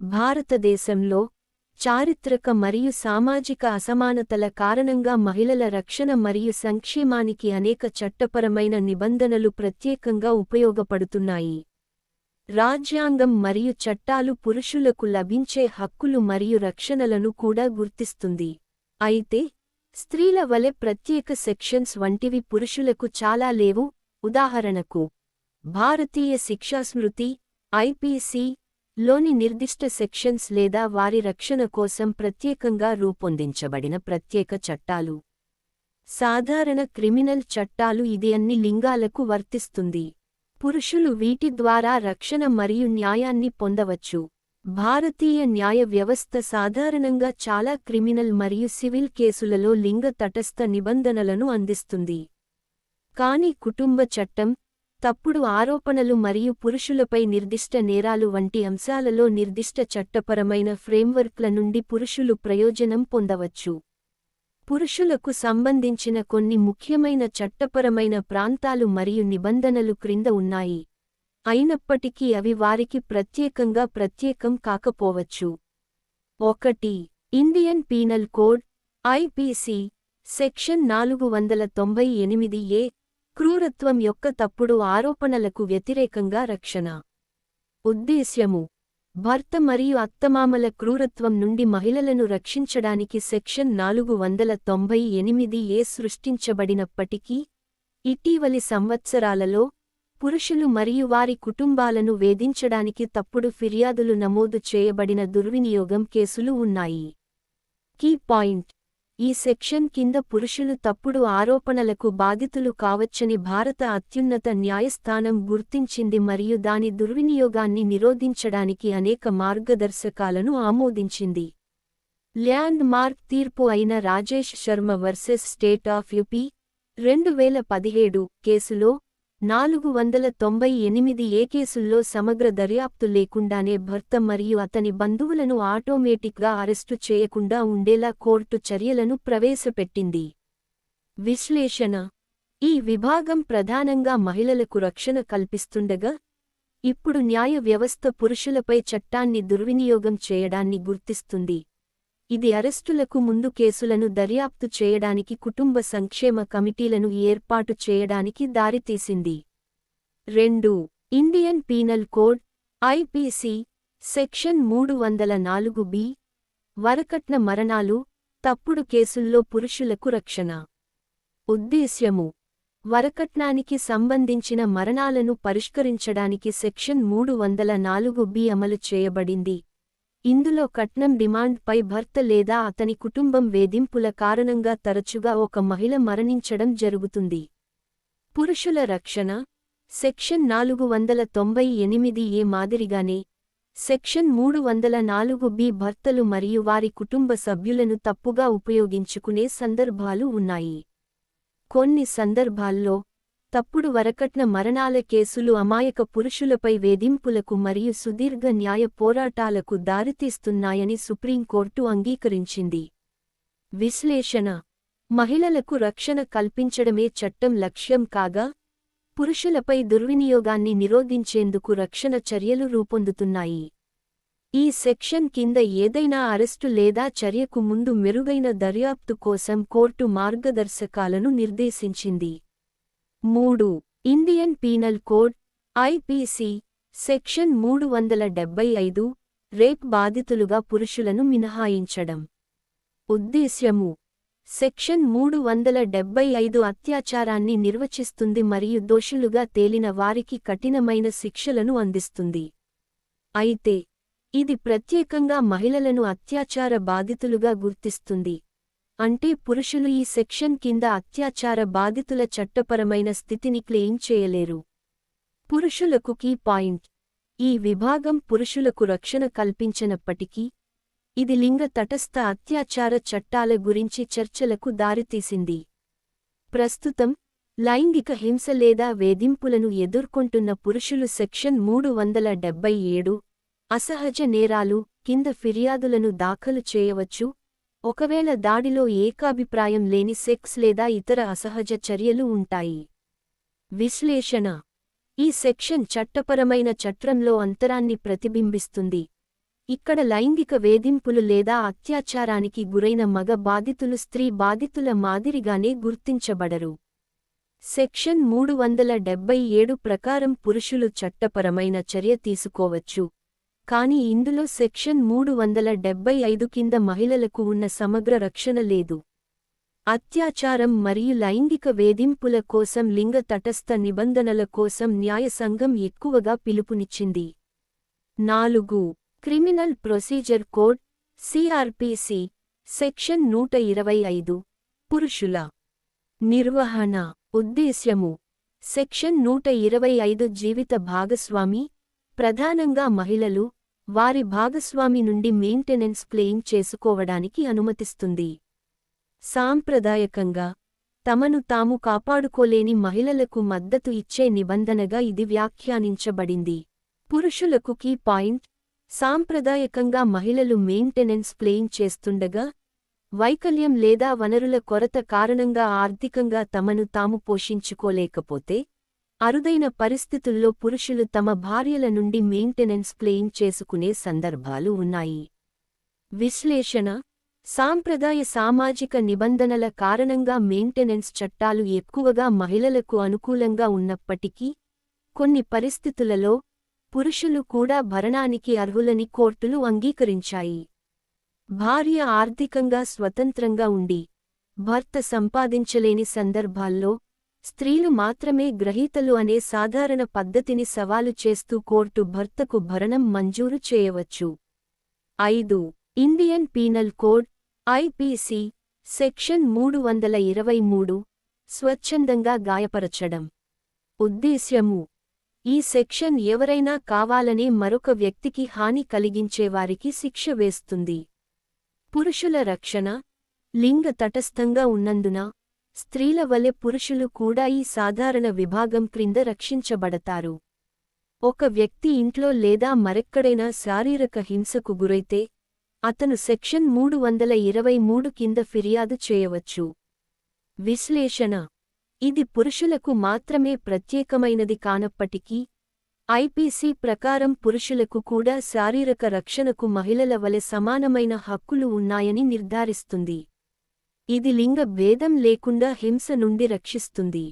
భారతదేశంలో చారిత్రక మరియు సామాజిక అసమానతల కారణంగా మహిళల రక్షణ మరియు సంక్షేమానికి అనేక చట్టపరమైన నిబంధనలు ప్రత్యేకంగా ఉపయోగపడుతున్నాయి. రాజ్యాంగం మరియు చట్టాలు పురుషులకు లభించే హక్కులు మరియు రక్షణలను కూడా గుర్తిస్తుంది. అయితే స్త్రీల వలె ప్రత్యేక సెక్షన్స్ వంటివి పురుషులకు చాలా లేవు. ఉదాహరణకు భారతీయ శిక్షాస్మృతి ఐపీసీ లోని నిర్దిష్ట సెక్షన్స్ లేదా వారి రక్షణ కోసం ప్రత్యేకంగా రూపొందించబడిన ప్రత్యేక చట్టాలు. సాధారణ క్రిమినల్ చట్టాలు ఇది అన్ని లింగాలకు వర్తిస్తుంది. పురుషులు వీటి ద్వారా రక్షణ మరియు న్యాయాన్ని పొందవచ్చు. భారతీయ న్యాయ వ్యవస్థ సాధారణంగా చాలా క్రిమినల్ మరియు సివిల్ కేసులలో లింగ తటస్థ నిబంధనలను అందిస్తుంది. కాని కుటుంబ చట్టం తప్పుడు ఆరోపణలు మరియు పురుషులపై నిర్దిష్ట నేరాలు వంటి అంశాలలో నిర్దిష్ట చట్టపరమైన ఫ్రేమ్వర్క్ల నుండి పురుషులు ప్రయోజనం పొందవచ్చు. పురుషులకు సంబంధించిన కొన్ని ముఖ్యమైన చట్టపరమైన ప్రాంతాలు మరియు నిబంధనలు క్రింద ఉన్నాయి. అయినప్పటికీ అవి వారికి ప్రత్యేకంగా ప్రత్యేకం కాకపోవచ్చు. ఒకటి Indian penal code IPC section నాలుగు వందల తొంభై ఎనిమిది ఏ క్రూరత్వం యొక్క తప్పుడు ఆరోపణలకు వ్యతిరేకంగా రక్షణ. ఉద్దేశ్యము. భర్త మరియు అత్తమామల క్రూరత్వం నుండి మహిళలను రక్షించడానికి సెక్షన్ నాలుగు వందల తొంభై ఎనిమిది ఏ సృష్టించబడినప్పటికీ ఇటీవలి సంవత్సరాలలో పురుషులు మరియు వారి కుటుంబాలను వేధించడానికి తప్పుడు ఫిర్యాదులు నమోదు చేయబడిన దుర్వినియోగం కేసులు ఉన్నాయి. Key point. ఈ సెక్షన్ కింద పురుషులు తప్పుడు ఆరోపణలకు బాధితులు కావచ్చని భారత అత్యున్నత న్యాయస్థానం గుర్తించింది మరియు దాని దుర్వినియోగాన్ని నిరోధించడానికి అనేక మార్గదర్శకాలను ఆమోదించింది. ల్యాండ్ మార్క్ తీర్పు అయిన Rajesh Sharma versus state of UP రెండు వేల పదిహేడు కేసులో నాలుగు వందల తొంభై ఎనిమిది ఏ కేసుల్లో సమగ్ర దర్యాప్తు లేకుండానే భర్త మరియు అతని బంధువులను ఆటోమేటిక్గా అరెస్టు చేయకుండా ఉండేలా కోర్టు చర్యలను ప్రవేశపెట్టింది. విశ్లేషణ. ఈ విభాగం ప్రధానంగా మహిళలకు రక్షణ కల్పిస్తుండగా ఇప్పుడు న్యాయ వ్యవస్థ పురుషులపై చట్టాన్ని దుర్వినియోగం చేయడాన్ని గుర్తిస్తుంది. ఇది అరెస్టులకు ముందు కేసులను దర్యాప్తు చేయడానికి కుటుంబ సంక్షేమ కమిటీలను ఏర్పాటు చేయడానికి దారితీసింది. రెండు Indian penal code IPC section మూడు వందల నాలుగు బి వరకట్న మరణాలు తప్పుడు కేసుల్లో పురుషులకు రక్షణ. ఉద్దేశ్యము వరకట్నానికి సంబంధించిన మరణాలను పరిష్కరించడానికి సెక్షన్ మూడు వందల నాలుగు బి అమలు చేయబడింది. ఇందులో కట్నం డిమాండ్పై భర్త లేదా అతని కుటుంబం వేధింపుల కారణంగా తరచుగా ఒక మహిళ మరణించడం జరుగుతుంది. పురుషుల రక్షణ. సెక్షన్ నాలుగు వందల తొంభై ఎనిమిది ఏ మాదిరిగానే సెక్షన్ మూడు వందల నాలుగు బి భర్తలు మరియు వారి కుటుంబ సభ్యులను తప్పుగా ఉపయోగించుకునే సందర్భాలు ఉన్నాయి. కొన్ని సందర్భాల్లో తప్పుడు వరకట్న మరణాల కేసులు అమాయక పురుషులపై వేధింపులకు మరియు సుదీర్ఘ న్యాయ పోరాటాలకు దారితీస్తున్నాయని సుప్రీంకోర్టు అంగీకరించింది. విశ్లేషణ. మహిళలకు రక్షణ కల్పించడమే చట్టం లక్ష్యం కాగా పురుషులపై దుర్వినియోగాన్ని నిరోధించేందుకు రక్షణ చర్యలు రూపొందుతున్నాయి. ఈ సెక్షన్ కింద ఏదైనా అరెస్టు లేదా చర్యకు ముందు మెరుగైన దర్యాప్తు కోసం కోర్టు మార్గదర్శకాలను నిర్దేశించింది. మూడు Indian penal code IPC section మూడు వందల డెబ్బై ఐదు రేప్ బాధితులుగా పురుషులను మినహాయించడం. ఉద్దేశ్యము సెక్షన్ మూడు వందల డెబ్బై ఐదు అత్యాచారాన్ని నిర్వచిస్తుంది మరియు దోషులుగా తేలిన వారికి కఠినమైన శిక్షలను అందిస్తుంది. అయితే ఇది ప్రత్యేకంగా మహిళలను అత్యాచార బాధితులుగా గుర్తిస్తుంది. అంటే పురుషులు ఈ సెక్షన్ కింద అత్యాచార బాధితుల చట్టపరమైన స్థితిని క్లెయిమ్ చేయలేరు. పురుషులకు కీ పాయింట్. ఈ విభాగం పురుషులకు రక్షణ కల్పించనప్పటికీ ఇది లింగ తటస్థ అత్యాచార చట్టాల గురించి చర్చలకు దారితీసింది. ప్రస్తుతం లైంగిక హింస లేదా వేధింపులను ఎదుర్కొంటున్న పురుషులు సెక్షన్ మూడు వందల డెబ్బై ఏడు అసహజ నేరాలు కింద ఫిర్యాదులను దాఖలు చేయవచ్చు ఒకవేళ దాడిలో ఏకాభిప్రాయం లేని సెక్స్ లేదా ఇతర అసహజ చర్యలు ఉంటాయి. విశ్లేషణ. ఈ సెక్షన్ చట్టపరమైన చట్రంలో అంతరాన్ని ప్రతిబింబిస్తుంది. ఇక్కడ లైంగిక వేధింపులు లేదా అత్యాచారానికి గురైన మగ బాధితులు స్త్రీ బాధితుల మాదిరిగానే గుర్తించబడరు. సెక్షన్ మూడు వందల డెబ్బై ఏడు ప్రకారం పురుషులు చట్టపరమైన చర్య తీసుకోవచ్చు. కాని ఇందులో సెక్షన్ మూడు వందల డెబ్బై ఐదు కింద మహిళలకు ఉన్న సమగ్ర రక్షణ లేదు. అత్యాచారం మరియు లైంగిక వేధింపుల కోసం లింగ తటస్థ నిబంధనల కోసం న్యాయ సంఘం ఎక్కువగా పిలుపునిచ్చింది. నాలుగు. Criminal procedure code CrPC section నూట ఇరవై ఐదు. పురుషుల నిర్వహణ ఉద్దేశ్యము. సెక్షన్ నూట ఇరవై ఐదు జీవిత భాగస్వామి ప్రధానంగా మహిళలు వారి భాగస్వామి నుండి మెయింటెనెన్స్ క్లెయిమ్ చేసుకోవడానికి అనుమతిస్తుంది. సాంప్రదాయకంగా తమను తాము కాపాడుకోలేని మహిళలకు మద్దతు ఇచ్చే నిబంధనగా ఇది వ్యాఖ్యానించబడింది. పురుషులకు కీ పాయింట్ సాంప్రదాయకంగా మహిళలు మెయింటెనెన్స్ క్లెయిమ్ చేస్తుండగా వైకల్యం లేదా వనరుల కొరత కారణంగా ఆర్థికంగా తమను తాము పోషించుకోలేకపోతే అరుదైన పరిస్థితుల్లో పురుషులు తమ భార్యల నుండి మెయింటెనెన్స్ క్లెయిమ్ చేసుకునే సందర్భాలు ఉన్నాయి. విశ్లేషణ. సాంప్రదాయ సామాజిక నిబంధనల కారణంగా మెయింటెనెన్స్ చట్టాలు ఎక్కువగా మహిళలకు అనుకూలంగా ఉన్నప్పటికీ కొన్ని పరిస్థితులలో పురుషులు కూడా భరణానికి అర్హులని కోర్టులు అంగీకరించాయి. భార్య ఆర్థికంగా స్వతంత్రంగా ఉండి భర్త సంపాదించలేని సందర్భాల్లో స్త్రీలు మాత్రమే గ్రహీతలు అనే సాధారణ పద్ధతిని సవాలు చేస్తూ కోర్టు భర్తకు భరణం మంజూరు చేయవచ్చు. ఐదు Indian penal code IPC section మూడు వందల ఇరవై మూడు స్వచ్ఛందంగా గాయపరచడం. ఉద్దేశ్యము ఈ సెక్షన్ ఎవరైనా కావాలనే మరొక వ్యక్తికి హాని కలిగించేవారికి శిక్ష వేస్తుంది. పురుషుల రక్షణ లింగ తటస్థంగా ఉన్నందున స్త్రీల వలె పురుషులు కూడా ఈ సాధారణ విభాగం క్రింద రక్షించబడతారు. ఒక వ్యక్తి ఇంట్లో లేదా మరెక్కడైనా శారీరక హింసకు గురైతే అతను సెక్షన్ మూడు వందల ఇరవై మూడు కింద ఫిర్యాదు చేయవచ్చు. విశ్లేషణ. ఇది పురుషులకు మాత్రమే ప్రత్యేకమైనది కానప్పటికీ ఐపీసీ ప్రకారం పురుషులకు కూడా శారీరక రక్షణకు మహిళల వలె సమానమైన హక్కులు ఉన్నాయని నిర్ధారిస్తుంది. ఇది లింగ భేదం లేకుండా హింస నుండి రక్షిస్తుంది.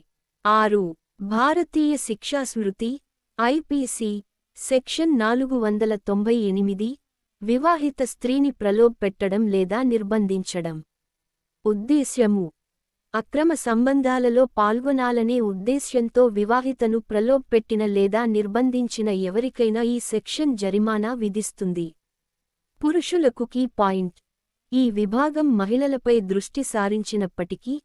ఆరు. భారతీయ శిక్షాస్మృతి ఐపీసీ సెక్షన్ నాలుగు వందల తొంభై ఎనిమిది వివాహిత స్త్రీని ప్రలోభపెట్టడం లేదా నిర్బంధించడం. ఉద్దేశ్యము. అక్రమ సంబంధాలలో పాల్గొనాలనే ఉద్దేశ్యంతో వివాహితను ప్రలోభపెట్టిన లేదా నిర్బంధించిన ఎవరికైనా ఈ సెక్షన్ జరిమానా విధిస్తుంది. పురుషులకు కీ పాయింట్. ఈ విభాగం మహిళలపై దృష్టి సారించినప్పటికీ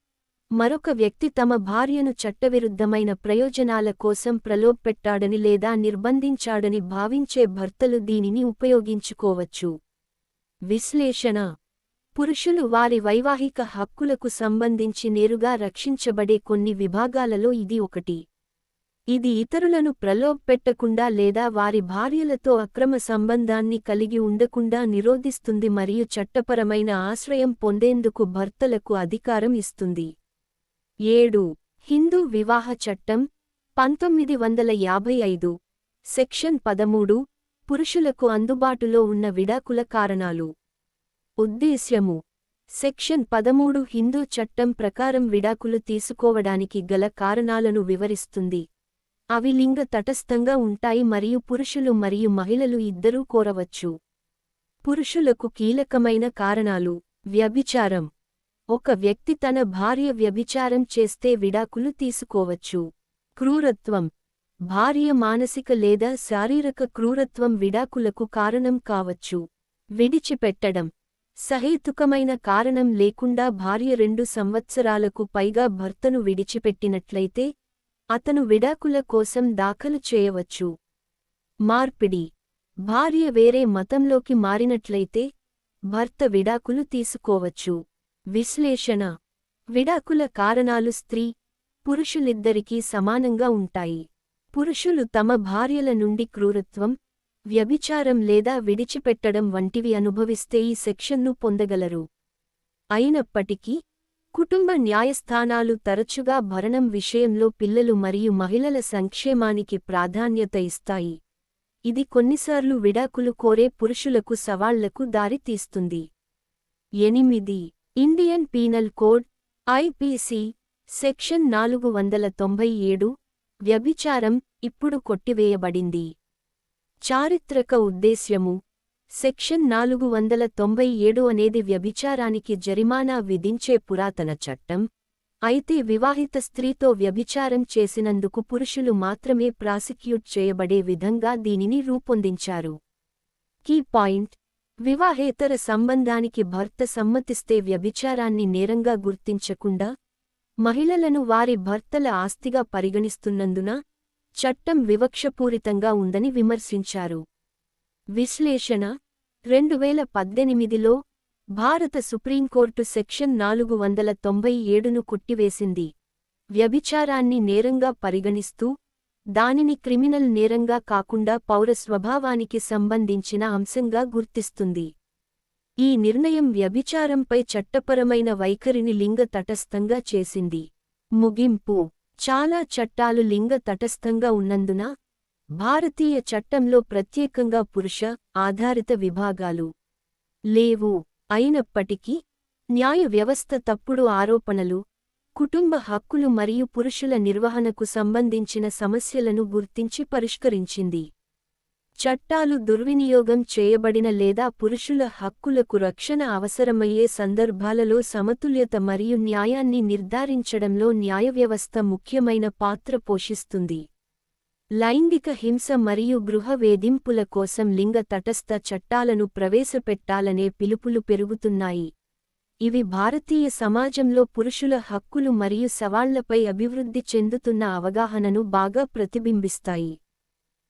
మరొక వ్యక్తి తమ భార్యను చట్టవిరుద్ధమైన ప్రయోజనాల కోసం ప్రలోభపెట్టాడని లేదా నిర్బంధించాడని భావించే భర్తలు దీనిని ఉపయోగించుకోవచ్చు. విశ్లేషణ. పురుషులు వారి వైవాహిక హక్కులకు సంబంధించి నేరుగా రక్షించబడే కొన్ని విభాగాలలో ఇది ఒకటి. ఇది ఇతరులను ప్రలోభపెట్టకుండా లేదా వారి భార్యలతో అక్రమ సంబంధాన్ని కలిగి ఉండకుండా నిరోధిస్తుంది మరియు చట్టపరమైన ఆశ్రయం పొందేందుకు భర్తలకు అధికారం ఇస్తుంది. ఏడు. హిందూ వివాహ చట్టం పంతొమ్మిది వందల యాభై ఐదు సెక్షన్ పదమూడు పురుషులకు అందుబాటులో ఉన్న విడాకుల కారణాలు. ఉద్దేశ్యము. సెక్షన్ పదమూడు హిందూ చట్టం ప్రకారం విడాకులు తీసుకోవడానికి గల కారణాలను వివరిస్తుంది. అవి లింగ తటస్థంగా ఉంటాయి మరియు పురుషులు మరియు మహిళలు ఇద్దరూ కోరవచ్చు. పురుషులకు కీలకమైన కారణాలు. వ్యభిచారం. ఒక వ్యక్తి తన భార్య వ్యభిచారం చేస్తే విడాకులు తీసుకోవచ్చు. క్రూరత్వం. భార్య మానసిక లేదా శారీరక క్రూరత్వం విడాకులకు కారణం కావచ్చు. విడిచిపెట్టడం. సహేతుకమైన కారణం లేకుండా భార్య రెండు సంవత్సరాలకు పైగా భర్తను విడిచిపెట్టినట్లయితే అతను విడాకుల కోసం దాఖలు చేయవచ్చు. మార్పిడి. భార్య వేరే మతంలోకి మారినట్లయితే భర్త విడాకులు తీసుకోవచ్చు. విశ్లేషణ. విడాకుల కారణాలు స్త్రీ పురుషులిద్దరికీ సమానంగా ఉంటాయి. పురుషులు తమ భార్యల నుండి క్రూరత్వం వ్యభిచారం లేదా విడిచిపెట్టడం వంటివి అనుభవిస్తే ఈ సెక్షన్ను పొందగలరు. అయినప్పటికీ కుటుంబ న్యాయస్థానాలు తరచుగా భరణం విషయంలో పిల్లలు మరియు మహిళల సంక్షేమానికి ప్రాధాన్యత ఇస్తాయి. ఇది కొన్నిసార్లు విడాకులు కోరే పురుషులకు సవాళ్ళకు దారితీస్తుంది. ఎనిమిది. Indian penal code IPC section నాలుగు వందల తొంభై ఏడు వ్యభిచారం ఇప్పుడు కొట్టివేయబడింది. చారిత్రక ఉద్దేశ్యము సెక్షన్ నాలుగు వందల తొంభై ఏడు అనేది వ్యభిచారానికి జరిమానా విధించే పురాతన చట్టం. అయితే వివాహిత స్త్రీతో వ్యభిచారం చేసినందుకు పురుషులు మాత్రమే ప్రాసిక్యూట్ చేయబడే విధంగా దీనిని రూపొందించారు. Key point. వివాహేతర సంబంధానికి భర్త సమ్మతిస్తే వ్యభిచారాన్ని నేరంగా గుర్తించకుండా మహిళలను వారి భర్తల ఆస్తిగా పరిగణిస్తున్నందున చట్టం వివక్షపూరితంగా ఉందని విమర్శించారు. విశ్లేషణ రెండువేల పద్దెనిమిదిలో భారత సుప్రీంకోర్టు సెక్షన్ నాలుగు వందల తొంభై ఏడును కొట్టివేసింది. వ్యభిచారాన్ని నేరంగా పరిగణిస్తూ దానిని క్రిమినల్ నేరంగా కాకుండా పౌర స్వభావానికి సంబంధించిన అంశంగా గుర్తిస్తుంది. ఈ నిర్ణయం వ్యభిచారంపై చట్టపరమైన వైఖరిని లింగ తటస్థంగా చేసింది. ముగింపు. చాలా చట్టాలు లింగ తటస్థంగా ఉన్నందున భారతీయ చట్టంలో ప్రత్యేకంగా పురుష ఆధారిత విభాగాలు లేవు. అయినప్పటికీ న్యాయ వ్యవస్థ తప్పుడు ఆరోపణలు కుటుంబ హక్కులు మరియు పురుషుల నిర్వహణకు సంబంధించిన సమస్యలను గుర్తించి పరిష్కరించింది. చట్టాలు దుర్వినియోగం చేయబడిన లేదా పురుషుల హక్కులకు రక్షణ అవసరమయ్యే సందర్భాలలో సమతుల్యత మరియు న్యాయాన్ని నిర్ధారించడంలో న్యాయవ్యవస్థ ముఖ్యమైన పాత్ర పోషిస్తుంది. లైంగిక హింస మరియు గృహ వేధింపుల కోసం లింగ తటస్థ చట్టాలను ప్రవేశపెట్టాలనే పిలుపులు పెరుగుతున్నాయి. ఇవి భారతీయ సమాజంలో పురుషుల హక్కులు మరియు సవాళ్ళపై అభివృద్ధి చెందుతున్న అవగాహనను బాగా ప్రతిబింబిస్తాయి.